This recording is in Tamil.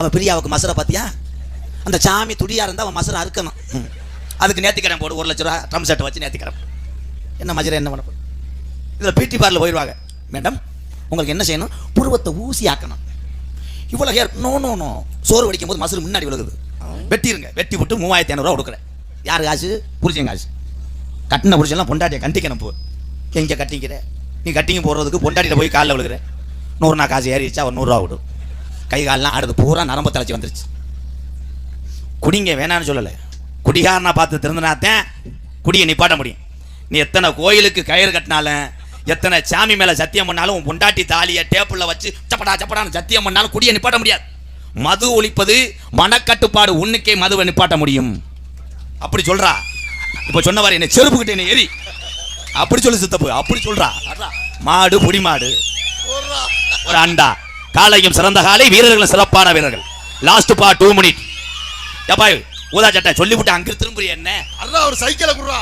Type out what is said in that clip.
அவன் பிரியாவுக்கு மசுரை பார்த்தியா அந்த சாமி துடியாக இருந்தால் அவன் மசுரை அறுக்கணும். அதுக்கு நேர்த்திக்கடன் போடு ஒரு லட்ச ரூபா ட்ரம் செட்டை வச்சு நேர்த்திக்கடன் என்ன மசுரை என்ன பண்ண இதில் பிடி பார்ல போயிடுவாங்க மேடம் உங்களுக்கு என்ன செய்யணும்? புருவத்தை ஊசி ஆக்கணும். இவ்வளோ ஹேர் நோ நோ நோ சோறு வடிக்கும் போது மசரு முன்னாடி விழுகுது. வெட்டிருங்க. வெட்டி விட்டு மூவாயிரத்தி ஐநூறுரூவா கொடுக்குறேன். யார் காசு? புருஷன் காசு. கட்டின புரிச்செல்லாம் பொண்டாட்டியை கண்டிக்கணும் போ. எங்கே கட்டிக்கிற? நீ கட்டிங்க போடுறதுக்கு பொண்டாட்டியில் போய் காலில் விழுகிற. நூறு காசு ஏறிடுச்சா? ஒரு நூறுரூவா விடும் கை கால்லாம் ஆடுது பூரா நரம்பு தலைச்சி வந்துருச்சு. குடிங்க வேணான்னு சொல்லலை. குடிகாரனா பார்த்து திறந்தனாத்தான் குடியை நிப்பாட்ட முடியும். நீ எத்தனை கோயிலுக்கு கயிறு கட்டினாலும் எத்தனை சாமி மேலே சத்தியம் பண்ணாலும் உன் பொண்டாட்டி தாலியை டேப்பிளில் வச்சு சப்படா சப்படான்னு சத்தியம் பண்ணாலும் குடியை நிப்பாட்ட முடியாது. மது ஒழிப்பது மனக்கட்டுப்பாடு உன்னுக்கே மதுவை நிப்பாட்ட முடியும். அப்படி சொல்றா. இப்போ சொன்னவாறு என்ன செருப்புக்கிட்ட என்னை எரி அப்படி சொல்லு சித்தப்பு அப்படி சொல்றா. மாடு பொடி மாடு. ஒரு அண்டா. காலையும் சிறந்த காலை வீரர்களும் சிறப்பான வீரர்கள். லாஸ்ட் பா டூ மினிட் ஏப்பா ஊதா சட்டை சொல்லிவிட்டு அங்கிருந்து திரும்புறிய என்ன? அதான் ஒரு சைக்கிளை குடுறா.